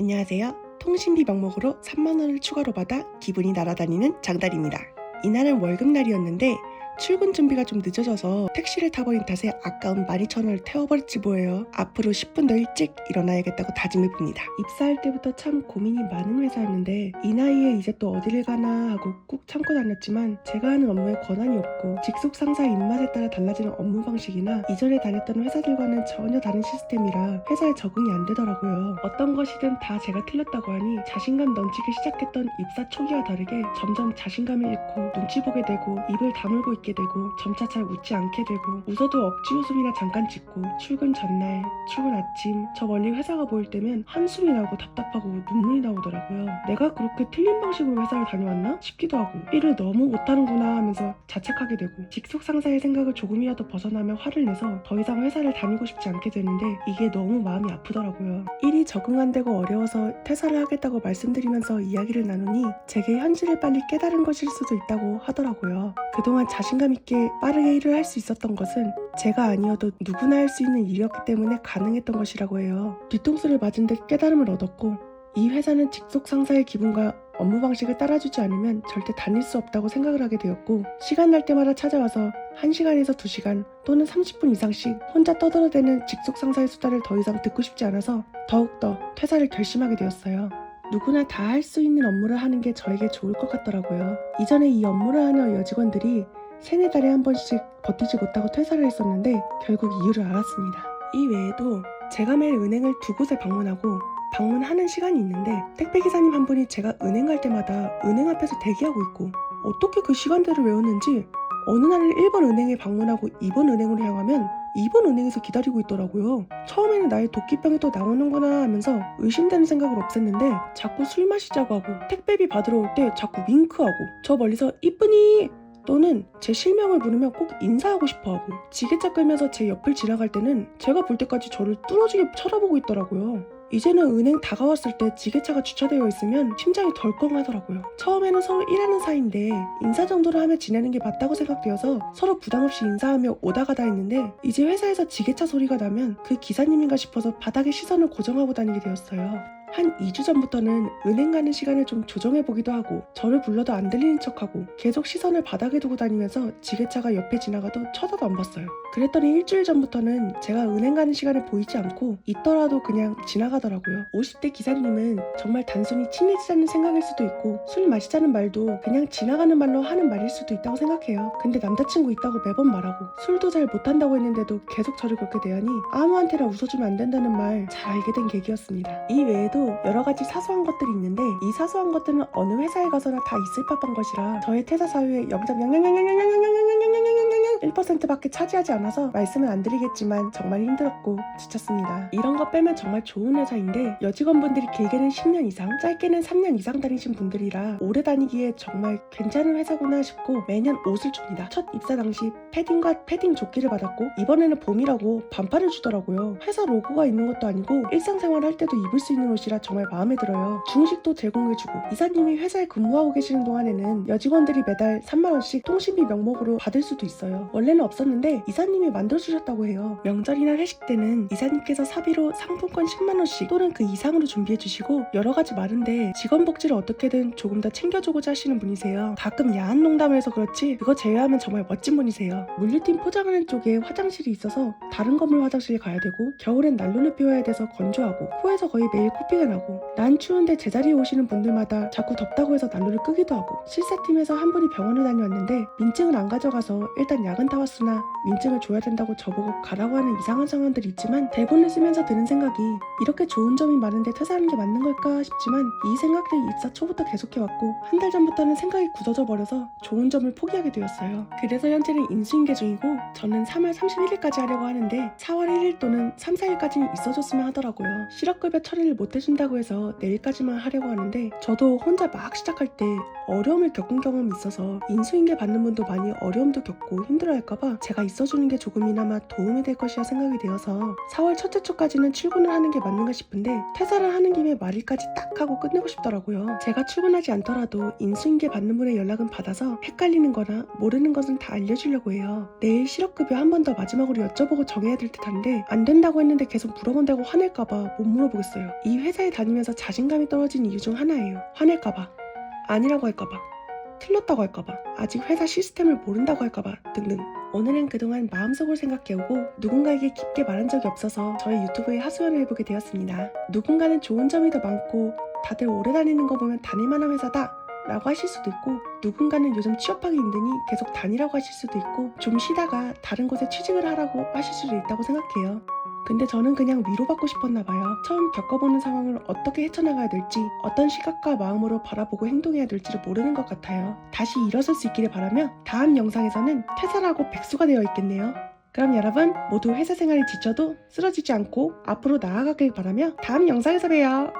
안녕하세요. 통신비 명목으로 3만원을 추가로 받아 기분이 날아다니는 장달입니다. 이날은 월급날이었는데 출근 준비가 좀 늦어져서 택시를 타버린 탓에 아까운 12,000원을 태워버렸지 뭐예요. 앞으로 10분 더 일찍 일어나야겠다고 다짐해봅니다. 입사할 때부터 참 고민이 많은 회사였는데 이 나이에 이제 또 어디를 가나 하고 꾹 참고 다녔지만 제가 하는 업무에 권한이 없고 직속 상사의 입맛에 따라 달라지는 업무 방식이나 이전에 다녔던 회사들과는 전혀 다른 시스템이라 회사에 적응이 안 되더라고요. 어떤 것이든 다 제가 틀렸다고 하니 자신감 넘치기 시작했던 입사 초기와 다르게 점점 자신감을 잃고 눈치 보게 되고 입을 다물고 있게 되고 점차 잘 웃지 않게 되고 웃어도 억지 웃음이나 잠깐 짓고 출근 전날, 출근 아침 저 멀리 회사가 보일 때면 한숨이 나고 답답하고 눈물이 나오더라고요. 내가 그렇게 틀린 방식으로 회사를 다녀왔나 싶기도 하고 일을 너무 못하는구나 하면서 자책하게 되고 직속 상사의 생각을 조금이라도 벗어나면 화를 내서 더 이상 회사를 다니고 싶지 않게 되는데 이게 너무 마음이 아프더라고요. 일이 적응 안 되고 어려워서 퇴사를 하겠다고 말씀드리면서 이야기를 나누니 제게 현실을 빨리 깨달은 것일 수도 있다고 하더라고요. 그동안 자신 감 있게 빠르게 일을 할 수 있었던 것은 제가 아니어도 누구나 할 수 있는 일이었기 때문에 가능했던 것이라고 해요. 뒤통수를 맞은 듯 깨달음을 얻었고 이 회사는 직속 상사의 기분과 업무 방식을 따라주지 않으면 절대 다닐 수 없다고 생각을 하게 되었고 시간 날 때마다 찾아와서 1시간에서 2시간 또는 30분 이상씩 혼자 떠들어대는 직속 상사의 수다를 더 이상 듣고 싶지 않아서 더욱더 퇴사를 결심하게 되었어요. 누구나 다 할 수 있는 업무를 하는 게 저에게 좋을 것 같더라고요. 이전에 이 업무를 하는 여직원들이 세네 달에 한 번씩 버티지 못하고 퇴사를 했었는데 결국 이유를 알았습니다. 이 외에도 제가 매일 은행을 두 곳에 방문하고 방문하는 시간이 있는데 택배 기사님 한 분이 제가 은행 갈 때마다 은행 앞에서 대기하고 있고 어떻게 그 시간대를 외웠는지 어느 날은 1번 은행에 방문하고 2번 은행으로 향하면 2번 은행에서 기다리고 있더라고요. 처음에는 나의 도끼병이 또 나오는구나 하면서 의심되는 생각을 없앴는데 자꾸 술 마시자고 하고 택배비 받으러 올 때 자꾸 윙크하고 저 멀리서 이쁜이 또는 제 실명을 부르면 꼭 인사하고 싶어 하고 지게차 끌면서 제 옆을 지나갈 때는 제가 볼 때까지 저를 뚫어지게 쳐다보고 있더라고요. 이제는 은행 다가왔을 때 지게차가 주차되어 있으면 심장이 덜컹하더라고요. 처음에는 서로 일하는 사이인데 인사 정도를 하며 지내는 게 맞다고 생각되어서 서로 부담 없이 인사하며 오다 가다 했는데 이제 회사에서 지게차 소리가 나면 그 기사님인가 싶어서 바닥에 시선을 고정하고 다니게 되었어요. 한 2주 전부터는 은행 가는 시간을 좀 조정해 보기도 하고 저를 불러도 안 들리는 척하고 계속 시선을 바닥에 두고 다니면서 지게차가 옆에 지나가도 쳐다도 안 봤어요. 그랬더니 일주일 전부터는 제가 은행 가는 시간에 보이지 않고 있더라도 그냥 지나가더라고요. 50대 기사님은 정말 단순히 친해지자는 생각일 수도 있고 술 마시자는 말도 그냥 지나가는 말로 하는 말일 수도 있다고 생각해요. 근데 남자친구 있다고 매번 말하고 술도 잘 못한다고 했는데도 계속 저를 그렇게 대하니 아무한테나 웃어주면 안 된다는 말 잘 알게 된 계기였습니다. 이 외에도 여러 가지 사소한 것들이 있는데 이 사소한 것들은 어느 회사에 가서나 다 있을 법한 것이라 저의 퇴사 사유에 0.1%밖에 차지하지 않아서 말씀은 안 드리겠지만 정말 힘들었고 지쳤습니다. 이런 거 빼면 정말 좋은 회사인데 여직원분들이 길게는 10년 이상, 짧게는 3년 이상 다니신 분들이라 오래 다니기에 정말 괜찮은 회사구나 싶고 매년 옷을 줍니다. 첫 입사 당시 패딩과 패딩 조끼를 받았고 이번에는 봄이라고 반팔을 주더라고요. 회사 로고가 있는 것도 아니고 일상생활 할 때도 입을 수 있는 옷이라 정말 마음에 들어요. 중식도 제공해주고 이사님이 회사에 근무하고 계시는 동안에는 여직원들이 매달 3만원씩 통신비 명목으로 받을 수도 있어요. 원래는 없었는데 이사님이 만들어주셨다고 해요. 명절이나 회식 때는 이사님께서 사비로 상품권 10만원씩 또는 그 이상으로 준비해주시고 여러 가지 많은데 직원 복지를 어떻게든 조금 더 챙겨주고자 하시는 분이세요. 가끔 야한 농담을 해서 그렇지 그거 제외하면 정말 멋진 분이세요. 물류팀 포장하는 쪽에 화장실이 있어서 다른 건물 화장실에 가야 되고 겨울엔 난로를 피워야 돼서 건조하고 코에서 거의 매일 코피가 나고 난 추운데 제자리에 오시는 분들마다 자꾸 덥다고 해서 난로를 끄기도 하고 실사팀에서 한 분이 병원을 다녀왔는데 민증을 안 가져가서 일단 약은 타왔으나 민증을 줘야 된다고 저보고 가라고 하는 이상한 상황들이 있지만 대본을 쓰면서 드는 생각이 이렇게 좋은 점이 많은데 퇴사하는 게 맞는 걸까 싶지만 이 생각들이 입사 초부터 계속해왔고 한 달 전부터는 생각이 굳어져 버려서 좋은 점을 포기하게 되었어요. 그래서 현재는 인수인계 중이고 저는 3월 31일까지 하려고 하는데 4월 1일 또는 3, 4일까지는 있어줬으면 하더라고요. 실업급여 처리를 못 해준다고 해서 내일까지만 하려고 하는데 저도 혼자 막 시작할 때 어려움을 겪은 경험이 있어서 인수인계 받는 분도 많이 어려움도 겪고 힘들어 힘들어할까봐 제가 있어주는 게 조금이나마 도움이 될 것이라 생각이 되어서 4월 첫째 주까지는 출근을 하는 게 맞는가 싶은데 퇴사를 하는 김에 말일까지 딱 하고 끝내고 싶더라고요. 제가 출근하지 않더라도 인수인계 받는 분의 연락은 받아서 헷갈리는 거나 모르는 것은 다 알려주려고 해요. 내일 실업급여 한 번 더 마지막으로 여쭤보고 정해야 될 듯한데 안 된다고 했는데 계속 물어본다고 화낼까봐 못 물어보겠어요. 이 회사에 다니면서 자신감이 떨어진 이유 중 하나예요. 화낼까봐. 아니라고 할까봐. 틀렸다고 할까봐. 아직 회사 시스템을 모른다고 할까봐 등등. 오늘은 그동안 마음속으로 생각해오고 누군가에게 깊게 말한 적이 없어서 저희 유튜브에 하소연을 해보게 되었습니다. 누군가는 좋은 점이 더 많고 다들 오래 다니는 거 보면 다닐만한 회사다 라고 하실 수도 있고 누군가는 요즘 취업하기 힘드니 계속 다니라고 하실 수도 있고 좀 쉬다가 다른 곳에 취직을 하라고 하실 수도 있다고 생각해요. 근데 저는 그냥 위로받고 싶었나 봐요. 처음 겪어보는 상황을 어떻게 헤쳐나가야 될지, 어떤 시각과 마음으로 바라보고 행동해야 될지를 모르는 것 같아요. 다시 일어설 수 있기를 바라며 다음 영상에서는 퇴사를 하고 백수가 되어 있겠네요. 그럼 여러분 모두 회사 생활에 지쳐도 쓰러지지 않고 앞으로 나아가길 바라며 다음 영상에서 봬요.